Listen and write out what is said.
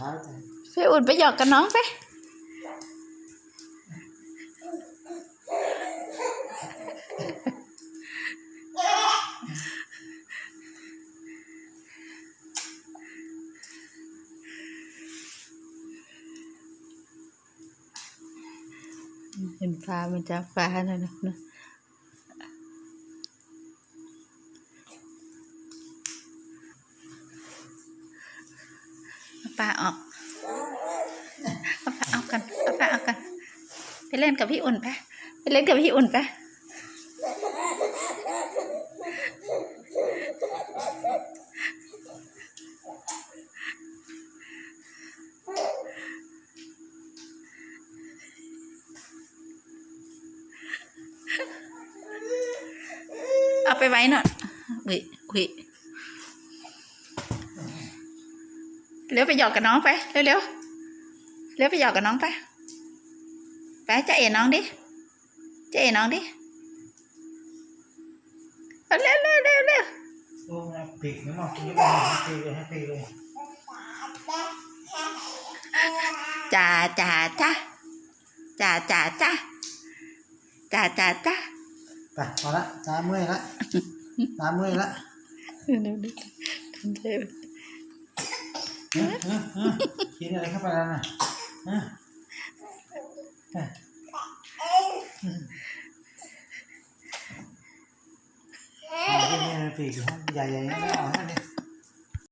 ท้าใจพี่อุ่นไปหยอกกับน้องไปเห็นฟ้ามันจะฟ้าแล้วนนะ ปลาออกเอาปลาเอากันเอาปลาเอากันไปเล่นกับพี่อุ่นไปไปเล่นกับพี่อุ่นไปเอาไปไว้หน่อยอุ้ยอุ้ย เร็วไปหยอกกับน้องไปเร็วเร็วเร็วไปหยอกกับน้องไปไปจะเอ๋น้องดิจะเอ๋น้องดิเอาเร็วเร็วเร็วเร็วโอ้ยปีกมันออกปีกเลยปีกเลยให้ปีกเลยจ่าจ่าจ้าจ่าจ่าจ้าจ่าจ่าจ้าไปพอละตาเมื่อยละตาเมื่อยละเร็วเร็วทำเร็ว เออเออเออ กินอะไรเข้าไปแล้วน่ะเออเอออืมเอาไปเนี่ยปีกอยู่ห้องใหญ่ๆไม่เอาให้เนี่ย